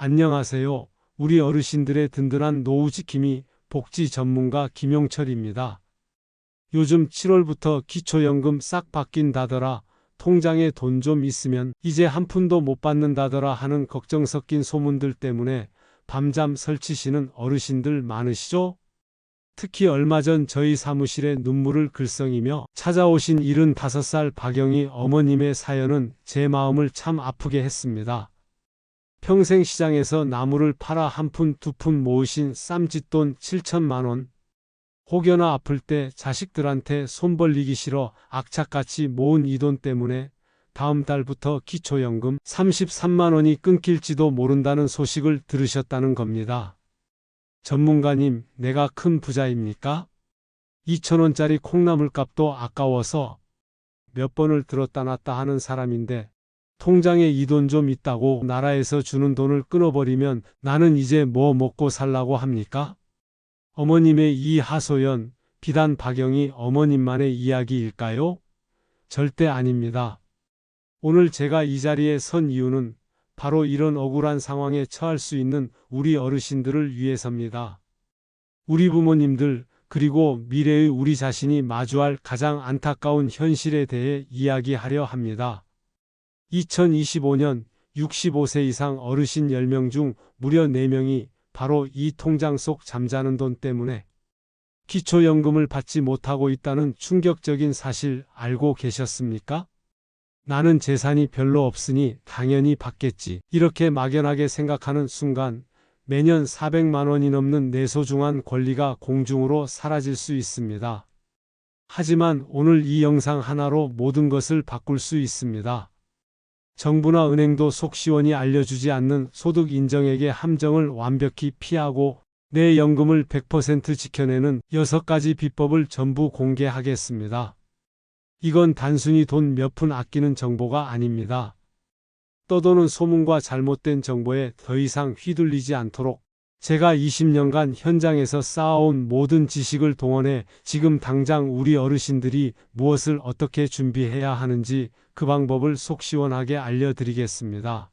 안녕하세요. 우리 어르신들의 든든한 노후 지킴이 복지 전문가 김용철입니다. 요즘 7월부터 기초연금 싹 바뀐다더라. 통장에 돈 좀 있으면 이제 한 푼도 못 받는다더라 하는 걱정 섞인 소문들 때문에 밤잠 설치시는 어르신들 많으시죠? 특히 얼마 전 저희 사무실에 눈물을 글썽이며 찾아오신 75살 박영희 어머님의 사연은 제 마음을 참 아프게 했습니다. 평생 시장에서 나무를 팔아 한 푼 두 푼 모으신 쌈짓돈 7천만 원. 혹여나 아플 때 자식들한테 손 벌리기 싫어 악착같이 모은 이 돈 때문에 다음 달부터 기초연금 33만 원이 끊길지도 모른다는 소식을 들으셨다는 겁니다. 전문가님, 내가 큰 부자입니까? 2천원짜리 콩나물 값도 아까워서 몇 번을 들었다 놨다 하는 사람인데 통장에 이 돈 좀 있다고 나라에서 주는 돈을 끊어버리면 나는 이제 뭐 먹고 살라고 합니까? 어머님의 이 하소연, 비단 박영희 어머님만의 이야기일까요? 절대 아닙니다. 오늘 제가 이 자리에 선 이유는 바로 이런 억울한 상황에 처할 수 있는 우리 어르신들을 위해서입니다. 우리 부모님들, 그리고 미래의 우리 자신이 마주할 가장 안타까운 현실에 대해 이야기하려 합니다. 2025년 65세 이상 어르신 10명 중 무려 4명이 바로 이 통장 속 잠자는 돈 때문에 기초연금을 받지 못하고 있다는 충격적인 사실 알고 계셨습니까? 나는 재산이 별로 없으니 당연히 받겠지. 이렇게 막연하게 생각하는 순간 매년 400만 원이 넘는 내 소중한 권리가 공중으로 사라질 수 있습니다. 하지만 오늘 이 영상 하나로 모든 것을 바꿀 수 있습니다. 정부나 은행도 속 시원히 알려주지 않는 소득 인정액의 함정을 완벽히 피하고 내 연금을 100% 지켜내는 6가지 비법을 전부 공개하겠습니다. 이건 단순히 돈 몇 푼 아끼는 정보가 아닙니다. 떠도는 소문과 잘못된 정보에 더 이상 휘둘리지 않도록 제가 20년간 현장에서 쌓아온 모든 지식을 동원해 지금 당장 우리 어르신들이 무엇을 어떻게 준비해야 하는지 그 방법을 속 시원하게 알려드리겠습니다.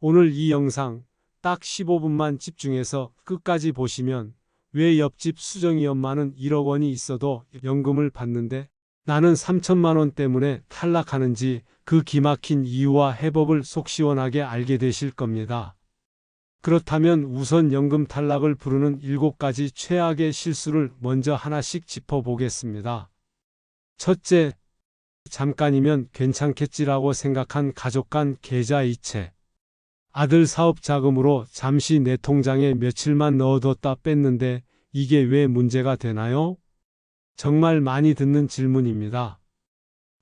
오늘 이 영상 딱 15분만 집중해서 끝까지 보시면 왜 옆집 수정이 엄마는 1억 원이 있어도 연금을 받는데 나는 3천만 원 때문에 탈락하는지 그 기막힌 이유와 해법을 속 시원하게 알게 되실 겁니다. 그렇다면 우선 연금 탈락을 부르는 7가지 최악의 실수를 먼저 하나씩 짚어보겠습니다. 첫째, 잠깐이면 괜찮겠지라고 생각한 가족 간 계좌 이체. 아들 사업 자금으로 잠시 내 통장에 며칠만 넣어뒀다 뺐는데 이게 왜 문제가 되나요? 정말 많이 듣는 질문입니다.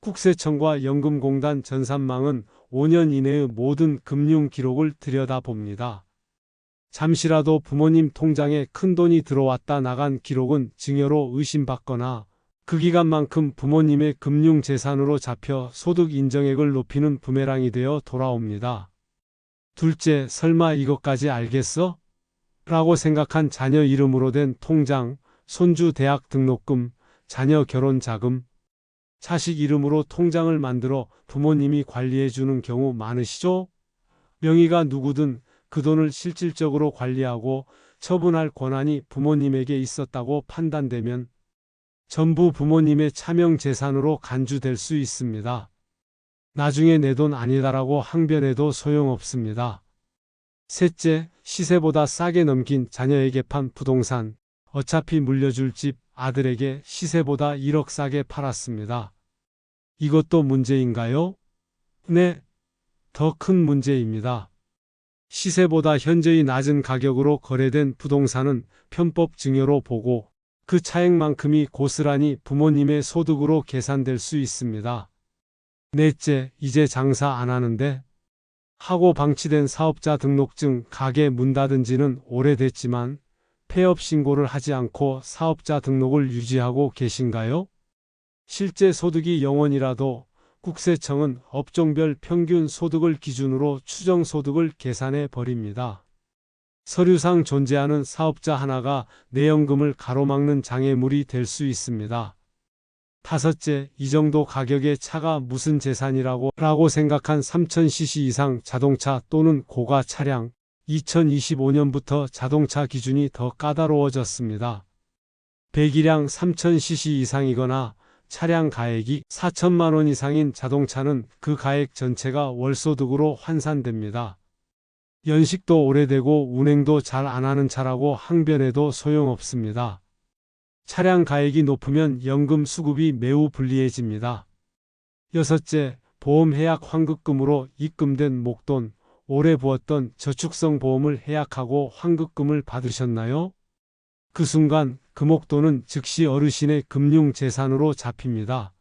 국세청과 연금공단 전산망은 5년 이내의 모든 금융 기록을 들여다봅니다. 잠시라도 부모님 통장에 큰 돈이 들어왔다 나간 기록은 증여로 의심받거나 그 기간만큼 부모님의 금융 재산으로 잡혀 소득 인정액을 높이는 부메랑이 되어 돌아옵니다. 둘째, 설마 이것까지 알겠어? 라고 생각한 자녀 이름으로 된 통장, 손주 대학 등록금, 자녀 결혼 자금, 자식 이름으로 통장을 만들어 부모님이 관리해 주는 경우 많으시죠? 명의가 누구든 그 돈을 실질적으로 관리하고 처분할 권한이 부모님에게 있었다고 판단되면 전부 부모님의 차명 재산으로 간주될 수 있습니다. 나중에 내 돈 아니다라고 항변해도 소용없습니다. 셋째, 시세보다 싸게 넘긴 자녀에게 판 부동산, 어차피 물려줄 집 아들에게 시세보다 1억 싸게 팔았습니다. 이것도 문제인가요? 네, 더 큰 문제입니다. 시세보다 현저히 낮은 가격으로 거래된 부동산은 편법 증여로 보고 그 차액만큼이 고스란히 부모님의 소득으로 계산될 수 있습니다. 넷째, 이제 장사 안 하는데 하고 방치된 사업자 등록증 가게 문 닫은 지는 오래됐지만 폐업 신고를 하지 않고 사업자 등록을 유지하고 계신가요? 실제 소득이 0원이라도 국세청은 업종별 평균 소득을 기준으로 추정 소득을 계산해 버립니다. 서류상 존재하는 사업자 하나가 내연금을 가로막는 장애물이 될 수 있습니다. 다섯째, 이 정도 가격의 차가 무슨 재산이라고 라고 생각한 3000cc 이상 자동차 또는 고가 차량, 2025년부터 자동차 기준이 더 까다로워졌습니다. 배기량 3000cc 이상이거나 차량 가액이 4천만 원 이상인 자동차는 그 가액 전체가 월소득으로 환산됩니다. 연식도 오래되고 운행도 잘 안 하는 차라고 항변해도 소용없습니다. 차량 가액이 높으면 연금 수급이 매우 불리해집니다. 여섯째, 보험 해약 환급금으로 입금된 목돈, 오래 부었던 저축성 보험을 해약하고 환급금을 받으셨나요? 그 순간 그 목돈은 즉시 어르신의 금융 재산으로 잡힙니다.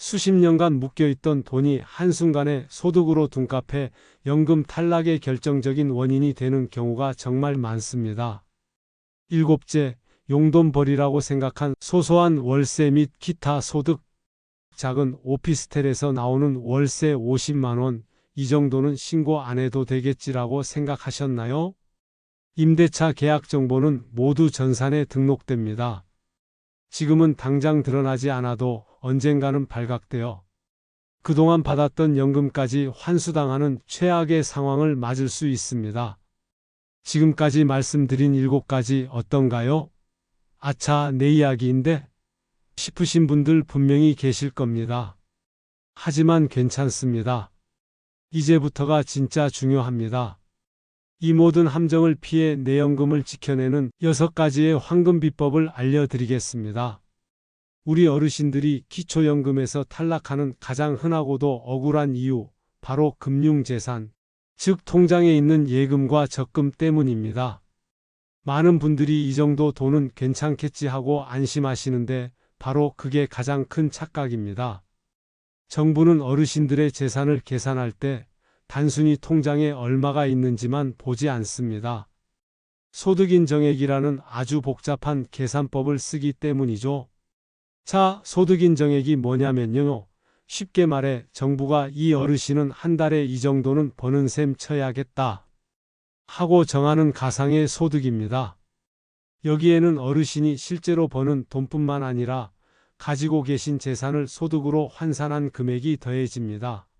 수십 년간 묶여있던 돈이 한순간에 소득으로 둔갑해 연금 탈락의 결정적인 원인이 되는 경우가 정말 많습니다. 일곱째, 용돈벌이라고 생각한 소소한 월세 및 기타 소득. 작은 오피스텔에서 나오는 월세 50만원, 이 정도는 신고 안 해도 되겠지라고 생각하셨나요? 임대차 계약 정보는 모두 전산에 등록됩니다. 지금은 당장 드러나지 않아도 언젠가는 발각되어 그동안 받았던 연금까지 환수당하는 최악의 상황을 맞을 수 있습니다. 지금까지 말씀드린 일곱 가지 어떤가요? 아차, 내 이야기인데? 싶으신 분들 분명히 계실 겁니다. 하지만 괜찮습니다. 이제부터가 진짜 중요합니다. 이 모든 함정을 피해 내연금을 지켜내는 여섯 가지의 황금 비법을 알려드리겠습니다. 우리 어르신들이 기초연금에서 탈락하는 가장 흔하고도 억울한 이유, 바로 금융재산, 즉 통장에 있는 예금과 적금 때문입니다. 많은 분들이 이 정도 돈은 괜찮겠지 하고 안심하시는데 바로 그게 가장 큰 착각입니다. 정부는 어르신들의 재산을 계산할 때 단순히 통장에 얼마가 있는지만 보지 않습니다. 소득인정액이라는 아주 복잡한 계산법을 쓰기 때문이죠. 자, 소득인정액이 뭐냐면요. 쉽게 말해 정부가 이 어르신은 한 달에 이 정도는 버는 셈 쳐야겠다. 하고 정하는 가상의 소득입니다. 여기에는 어르신이 실제로 버는 돈뿐만 아니라 가지고 계신 재산을 소득으로 환산한 금액이 더해집니다.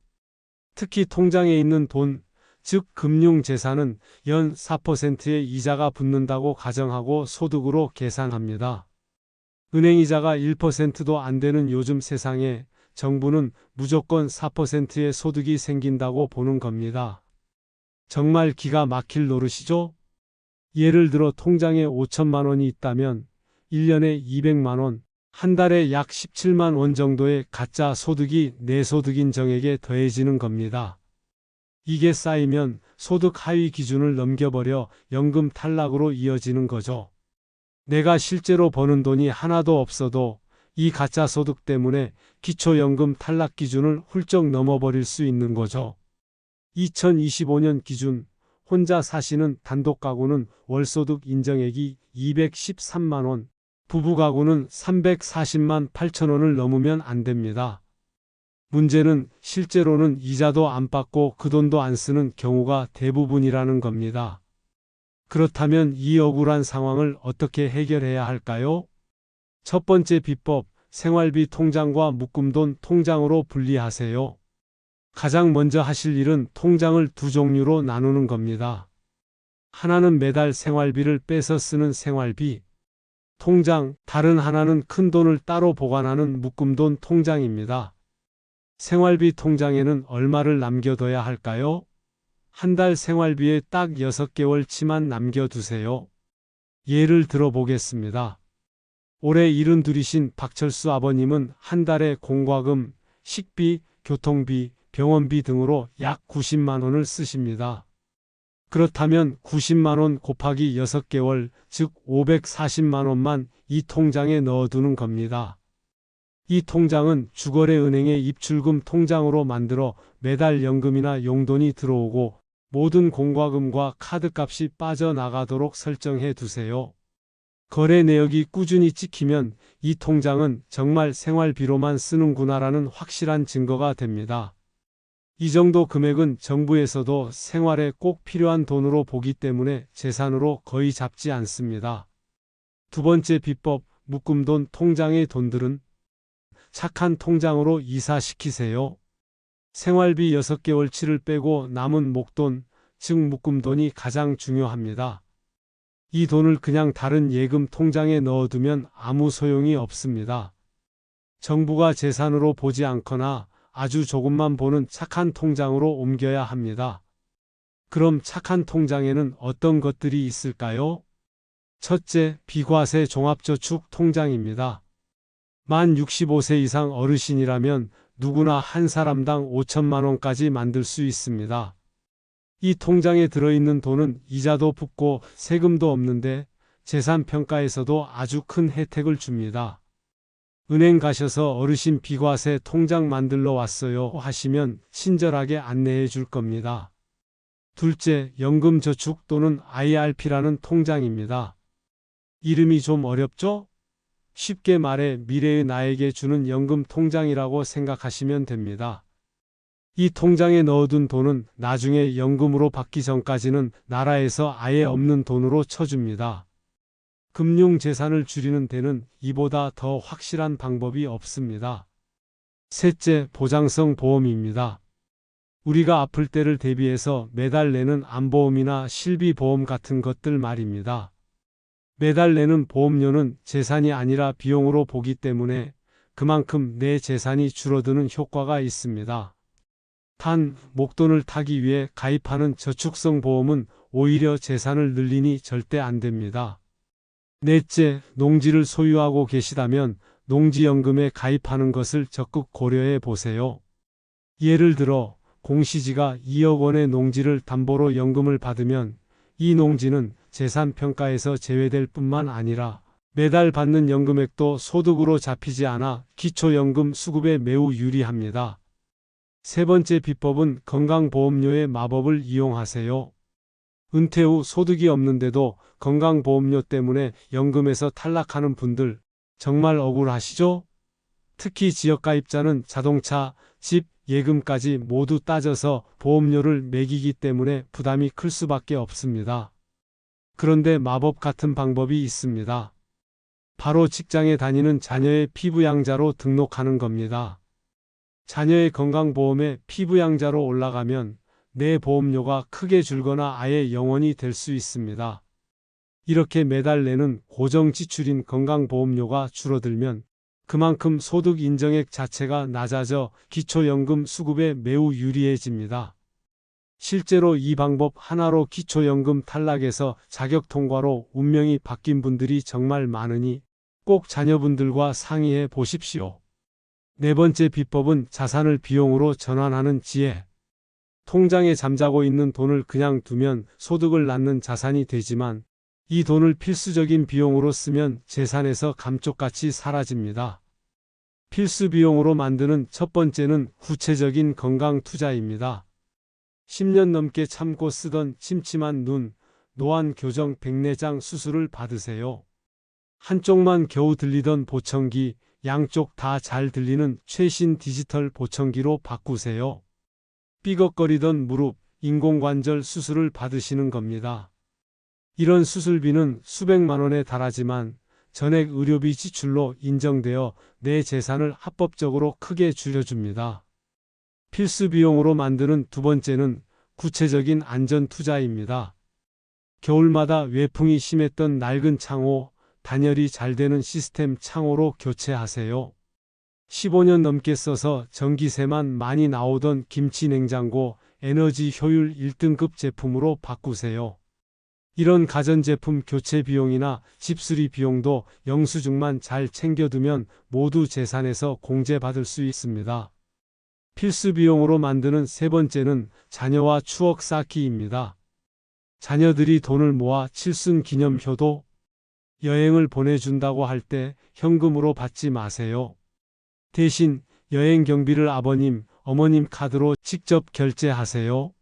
특히 통장에 있는 돈, 즉 금융재산은 연 4%의 이자가 붙는다고 가정하고 소득으로 계산합니다. 은행이자가 1%도 안 되는 요즘 세상에 정부는 무조건 4%의 소득이 생긴다고 보는 겁니다. 정말 기가 막힐 노릇이죠? 예를 들어 통장에 5천만 원이 있다면 1년에 200만 원, 한 달에 약 17만 원 정도의 가짜 소득이 내 소득인 정액에 더해지는 겁니다. 이게 쌓이면 소득 하위 기준을 넘겨버려 연금 탈락으로 이어지는 거죠. 내가 실제로 버는 돈이 하나도 없어도 이 가짜 소득 때문에 기초연금 탈락 기준을 훌쩍 넘어버릴 수 있는 거죠. 2025년 기준 혼자 사시는 단독 가구는 월소득 인정액이 213만 원, 부부 가구는 340만 8천 원을 넘으면 안 됩니다. 문제는 실제로는 이자도 안 받고 그 돈도 안 쓰는 경우가 대부분이라는 겁니다. 그렇다면 이 억울한 상황을 어떻게 해결해야 할까요? 첫 번째 비법, 생활비 통장과 묶음돈 통장으로 분리하세요. 가장 먼저 하실 일은 통장을 두 종류로 나누는 겁니다. 하나는 매달 생활비를 빼서 쓰는 생활비, 통장, 다른 하나는 큰 돈을 따로 보관하는 묶음돈 통장입니다. 생활비 통장에는 얼마를 남겨둬야 할까요? 한 달 생활비에 딱 6개월치만 남겨두세요. 예를 들어보겠습니다. 올해 일흔 둘이신 박철수 아버님은 한 달에 공과금, 식비, 교통비, 병원비 등으로 약 90만 원을 쓰십니다. 그렇다면 90만 원 곱하기 6개월, 즉 540만 원만 이 통장에 넣어두는 겁니다. 이 통장은 주거래 은행의 입출금 통장으로 만들어 매달 연금이나 용돈이 들어오고 모든 공과금과 카드값이 빠져나가도록 설정해 두세요. 거래 내역이 꾸준히 찍히면 이 통장은 정말 생활비로만 쓰는구나라는 확실한 증거가 됩니다. 이 정도 금액은 정부에서도 생활에 꼭 필요한 돈으로 보기 때문에 재산으로 거의 잡지 않습니다. 두 번째 비법, 묶음돈 통장의 돈들은 착한 통장으로 이사시키세요. 생활비 6개월치를 빼고 남은 목돈, 즉 묶음돈이 가장 중요합니다. 이 돈을 그냥 다른 예금 통장에 넣어두면 아무 소용이 없습니다. 정부가 재산으로 보지 않거나 아주 조금만 보는 착한 통장으로 옮겨야 합니다. 그럼 착한 통장에는 어떤 것들이 있을까요? 첫째, 비과세 종합저축 통장입니다. 만 65세 이상 어르신이라면 누구나 한 사람당 5천만 원까지 만들 수 있습니다. 이 통장에 들어있는 돈은 이자도 붙고 세금도 없는데 재산 평가에서도 아주 큰 혜택을 줍니다. 은행 가셔서 어르신 비과세 통장 만들러 왔어요 하시면 친절하게 안내해 줄 겁니다. 둘째, 연금저축 또는 IRP라는 통장입니다. 이름이 좀 어렵죠? 쉽게 말해 미래의 나에게 주는 연금 통장이라고 생각하시면 됩니다. 이 통장에 넣어둔 돈은 나중에 연금으로 받기 전까지는 나라에서 아예 없는 돈으로 쳐줍니다. 금융 재산을 줄이는 데는 이보다 더 확실한 방법이 없습니다. 셋째, 보장성 보험입니다. 우리가 아플 때를 대비해서 매달 내는 안보험이나 실비보험 같은 것들 말입니다. 매달 내는 보험료는 재산이 아니라 비용으로 보기 때문에 그만큼 내 재산이 줄어드는 효과가 있습니다. 단, 목돈을 타기 위해 가입하는 저축성 보험은 오히려 재산을 늘리니 절대 안 됩니다. 넷째, 농지를 소유하고 계시다면 농지연금에 가입하는 것을 적극 고려해 보세요. 예를 들어, 공시지가 2억 원의 농지를 담보로 연금을 받으면 이 농지는 재산 평가에서 제외될 뿐만 아니라 매달 받는 연금액도 소득으로 잡히지 않아 기초연금 수급에 매우 유리합니다. 세 번째 비법은 건강보험료의 마법을 이용하세요. 은퇴 후 소득이 없는데도 건강보험료 때문에 연금에서 탈락하는 분들 정말 억울하시죠? 특히 지역가입자는 자동차, 집, 예금까지 모두 따져서 보험료를 매기기 때문에 부담이 클 수밖에 없습니다. 그런데 마법 같은 방법이 있습니다. 바로 직장에 다니는 자녀의 피부양자로 등록하는 겁니다. 자녀의 건강보험에 피부양자로 올라가면 내 보험료가 크게 줄거나 아예 영원히 될 수 있습니다. 이렇게 매달 내는 고정 지출인 건강보험료가 줄어들면 그만큼 소득 인정액 자체가 낮아져 기초연금 수급에 매우 유리해집니다. 실제로 이 방법 하나로 기초연금 탈락에서 자격 통과로 운명이 바뀐 분들이 정말 많으니 꼭 자녀분들과 상의해 보십시오. 네 번째 비법은 자산을 비용으로 전환하는 지혜. 통장에 잠자고 있는 돈을 그냥 두면 소득을 낳는 자산이 되지만 이 돈을 필수적인 비용으로 쓰면 재산에서 감쪽같이 사라집니다. 필수 비용으로 만드는 첫 번째는 구체적인 건강 투자입니다. 10년 넘게 참고 쓰던 침침한 눈, 노안 교정 백내장 수술을 받으세요. 한쪽만 겨우 들리던 보청기, 양쪽 다 잘 들리는 최신 디지털 보청기로 바꾸세요. 삐걱거리던 무릎, 인공관절 수술을 받으시는 겁니다. 이런 수술비는 수백만 원에 달하지만 전액 의료비 지출로 인정되어 내 재산을 합법적으로 크게 줄여줍니다. 필수 비용으로 만드는 두 번째는 구체적인 안전 투자입니다. 겨울마다 외풍이 심했던 낡은 창호, 단열이 잘 되는 시스템 창호로 교체하세요. 15년 넘게 써서 전기세만 많이 나오던 김치 냉장고 에너지 효율 1등급 제품으로 바꾸세요. 이런 가전제품 교체 비용이나 집수리 비용도 영수증만 잘 챙겨두면 모두 재산에서 공제받을 수 있습니다. 필수 비용으로 만드는 세 번째는 자녀와 추억 쌓기입니다. 자녀들이 돈을 모아 칠순 기념 효도 여행을 보내준다고 할 때 현금으로 받지 마세요. 대신 여행 경비를 아버님, 어머님 카드로 직접 결제하세요.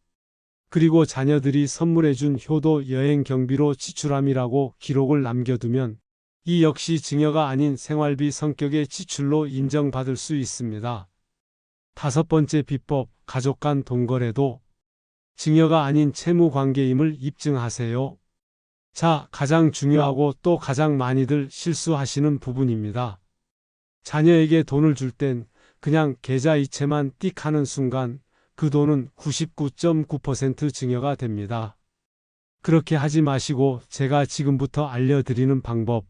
그리고 자녀들이 선물해준 효도 여행 경비로 지출함이라고 기록을 남겨두면 이 역시 증여가 아닌 생활비 성격의 지출로 인정받을 수 있습니다. 다섯 번째 비법, 가족 간 동거래도 증여가 아닌 채무 관계임을 입증하세요. 자, 가장 중요하고 또 가장 많이들 실수하시는 부분입니다. 자녀에게 돈을 줄 땐 그냥 계좌 이체만 띡 하는 순간 그 돈은 99.9% 증여가 됩니다. 그렇게 하지 마시고 제가 지금부터 알려드리는 방법.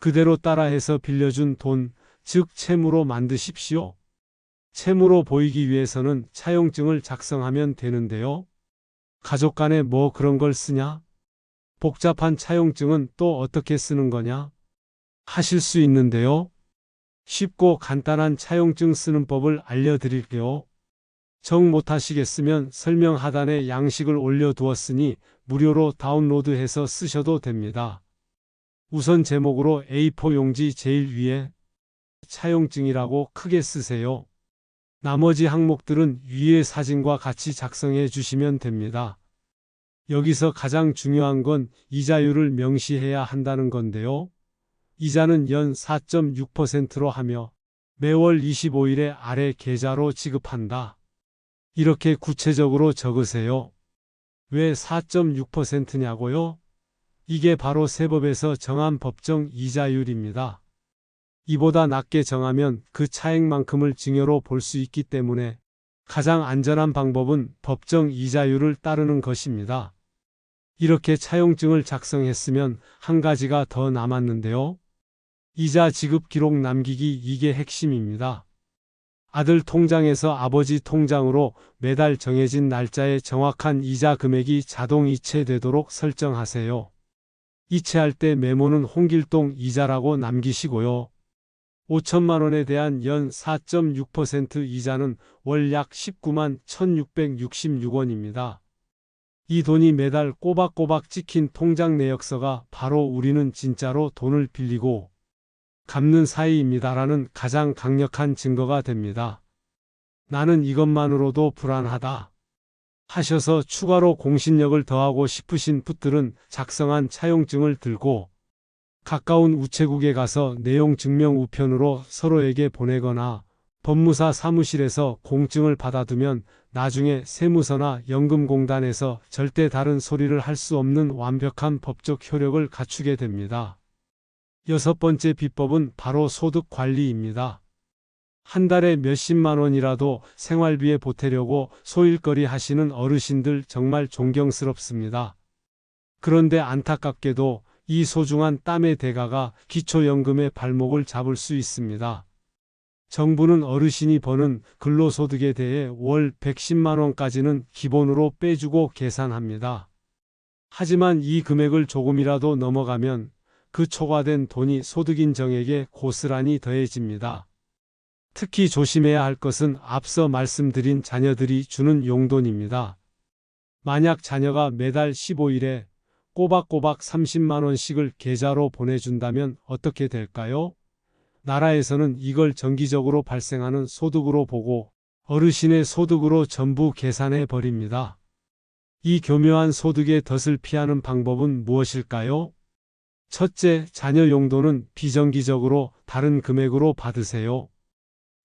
그대로 따라해서 빌려준 돈, 즉 채무로 만드십시오. 채무로 보이기 위해서는 차용증을 작성하면 되는데요. 가족 간에 뭐 그런 걸 쓰냐? 복잡한 차용증은 또 어떻게 쓰는 거냐? 하실 수 있는데요. 쉽고 간단한 차용증 쓰는 법을 알려드릴게요. 정 못하시겠으면 설명 하단에 양식을 올려두었으니 무료로 다운로드해서 쓰셔도 됩니다. 우선 제목으로 A4 용지 제일 위에 차용증이라고 크게 쓰세요. 나머지 항목들은 위의 사진과 같이 작성해 주시면 됩니다. 여기서 가장 중요한 건 이자율을 명시해야 한다는 건데요. 이자는 연 4.6%로 하며 매월 25일에 아래 계좌로 지급한다. 이렇게 구체적으로 적으세요. 왜 4.6%냐고요? 이게 바로 세법에서 정한 법정 이자율입니다. 이보다 낮게 정하면 그 차액만큼을 증여로 볼 수 있기 때문에 가장 안전한 방법은 법정 이자율을 따르는 것입니다. 이렇게 차용증을 작성했으면 한 가지가 더 남았는데요. 이자 지급 기록 남기기 이게 핵심입니다. 아들 통장에서 아버지 통장으로 매달 정해진 날짜에 정확한 이자 금액이 자동 이체되도록 설정하세요. 이체할 때 메모는 홍길동 이자라고 남기시고요. 5천만 원에 대한 연 4.6% 이자는 월 약 19만 1666원입니다. 이 돈이 매달 꼬박꼬박 찍힌 통장 내역서가 바로 우리는 진짜로 돈을 빌리고 갚는 사이입니다라는 가장 강력한 증거가 됩니다. 나는 이것만으로도 불안하다. 하셔서 추가로 공신력을 더하고 싶으신 분들은 작성한 차용증을 들고 가까운 우체국에 가서 내용 증명 우편으로 서로에게 보내거나 법무사 사무실에서 공증을 받아두면 나중에 세무서나 연금공단에서 절대 다른 소리를 할 수 없는 완벽한 법적 효력을 갖추게 됩니다. 여섯 번째 비법은 바로 소득 관리입니다. 한 달에 몇십만 원이라도 생활비에 보태려고 소일거리 하시는 어르신들 정말 존경스럽습니다. 그런데 안타깝게도 이 소중한 땀의 대가가 기초연금의 발목을 잡을 수 있습니다. 정부는 어르신이 버는 근로소득에 대해 월 110만 원까지는 기본으로 빼주고 계산합니다. 하지만 이 금액을 조금이라도 넘어가면 그 초과된 돈이 소득인정에게 고스란히 더해집니다. 특히 조심해야 할 것은 앞서 말씀드린 자녀들이 주는 용돈입니다. 만약 자녀가 매달 15일에 꼬박꼬박 30만 원씩을 계좌로 보내준다면 어떻게 될까요? 나라에서는 이걸 정기적으로 발생하는 소득으로 보고 어르신의 소득으로 전부 계산해 버립니다. 이 교묘한 소득의 덫을 피하는 방법은 무엇일까요? 첫째, 자녀 용돈은 비정기적으로 다른 금액으로 받으세요.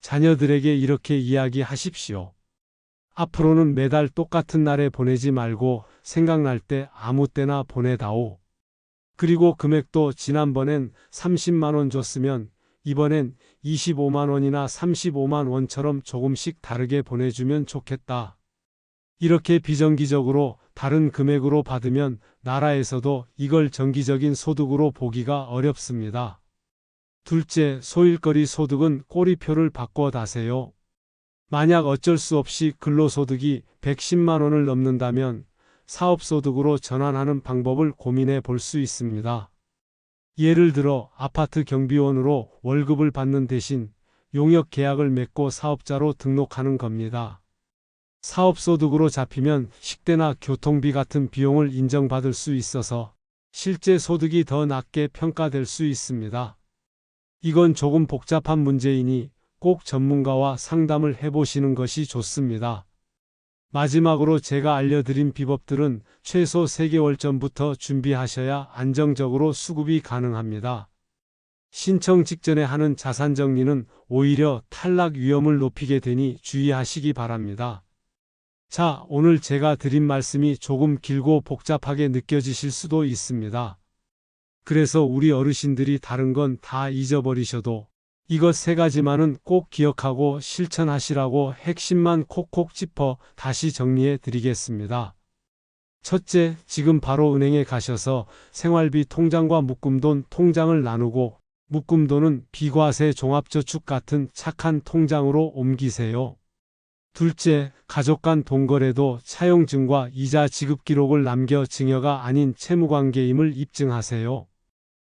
자녀들에게 이렇게 이야기하십시오. 앞으로는 매달 똑같은 날에 보내지 말고 생각날 때 아무 때나 보내다오. 그리고 금액도 지난번엔 30만 원 줬으면 이번엔 25만 원이나 35만 원처럼 조금씩 다르게 보내주면 좋겠다. 이렇게 비정기적으로 다른 금액으로 받으면 나라에서도 이걸 정기적인 소득으로 보기가 어렵습니다. 둘째, 소일거리 소득은 꼬리표를 바꿔 다세요. 만약 어쩔 수 없이 근로소득이 110만 원을 넘는다면 사업소득으로 전환하는 방법을 고민해 볼 수 있습니다. 예를 들어 아파트 경비원으로 월급을 받는 대신 용역 계약을 맺고 사업자로 등록하는 겁니다. 사업소득으로 잡히면 식대나 교통비 같은 비용을 인정받을 수 있어서 실제 소득이 더 낮게 평가될 수 있습니다. 이건 조금 복잡한 문제이니 꼭 전문가와 상담을 해보시는 것이 좋습니다. 마지막으로 제가 알려드린 비법들은 최소 3개월 전부터 준비하셔야 안정적으로 수급이 가능합니다. 신청 직전에 하는 자산 정리는 오히려 탈락 위험을 높이게 되니 주의하시기 바랍니다. 자, 오늘 제가 드린 말씀이 조금 길고 복잡하게 느껴지실 수도 있습니다. 그래서 우리 어르신들이 다른 건 다 잊어버리셔도 이것 세 가지만은 꼭 기억하고 실천하시라고 핵심만 콕콕 짚어 다시 정리해 드리겠습니다. 첫째, 지금 바로 은행에 가셔서 생활비 통장과 묶음돈 통장을 나누고 묶음돈은 비과세 종합저축 같은 착한 통장으로 옮기세요. 둘째, 가족 간 동거래도 차용증과 이자 지급 기록을 남겨 증여가 아닌 채무관계임을 입증하세요.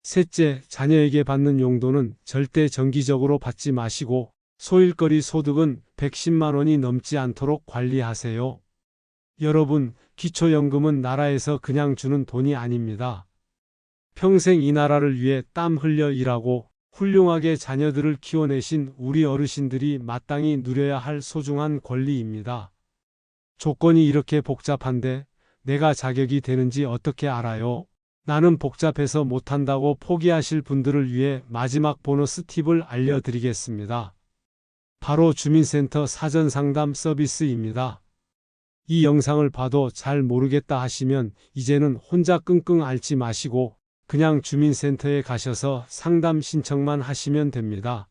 셋째, 자녀에게 받는 용도는 절대 정기적으로 받지 마시고 소일거리 소득은 110만 원이 넘지 않도록 관리하세요. 여러분, 기초연금은 나라에서 그냥 주는 돈이 아닙니다. 평생 이 나라를 위해 땀 흘려 일하고 훌륭하게 자녀들을 키워내신 우리 어르신들이 마땅히 누려야 할 소중한 권리입니다. 조건이 이렇게 복잡한데 내가 자격이 되는지 어떻게 알아요? 나는 복잡해서 못한다고 포기하실 분들을 위해 마지막 보너스 팁을 알려드리겠습니다. 바로 주민센터 사전 상담 서비스입니다. 이 영상을 봐도 잘 모르겠다 하시면 이제는 혼자 끙끙 앓지 마시고 그냥 주민센터에 가셔서 상담 신청만 하시면 됩니다.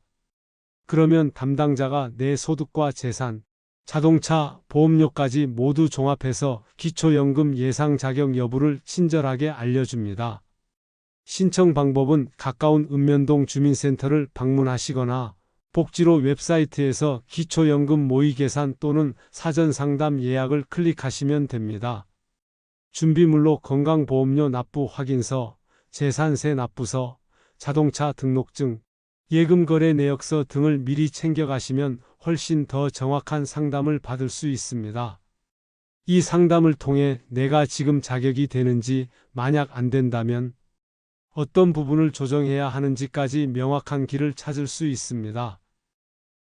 그러면 담당자가 내 소득과 재산, 자동차, 보험료까지 모두 종합해서 기초연금 예상 자격 여부를 친절하게 알려줍니다. 신청 방법은 가까운 읍면동 주민센터를 방문하시거나 복지로 웹사이트에서 기초연금 모의 계산 또는 사전 상담 예약을 클릭하시면 됩니다. 준비물로 건강보험료 납부 확인서, 재산세 납부서, 자동차 등록증, 예금거래 내역서 등을 미리 챙겨가시면 훨씬 더 정확한 상담을 받을 수 있습니다. 이 상담을 통해 내가 지금 자격이 되는지 만약 안 된다면 어떤 부분을 조정해야 하는지까지 명확한 길을 찾을 수 있습니다.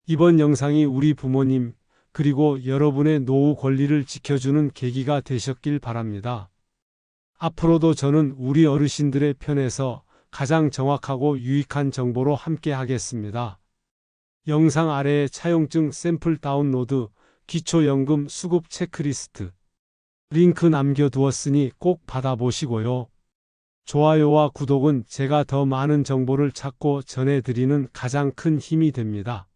이번 영상이 우리 부모님 그리고 여러분의 노후 권리를 지켜주는 계기가 되셨길 바랍니다. 앞으로도 저는 우리 어르신들의 편에서 가장 정확하고 유익한 정보로 함께 하겠습니다. 영상 아래에 차용증 샘플 다운로드, 기초연금 수급 체크리스트 링크 남겨두었으니 꼭 받아보시고요. 좋아요와 구독은 제가 더 많은 정보를 찾고 전해드리는 가장 큰 힘이 됩니다.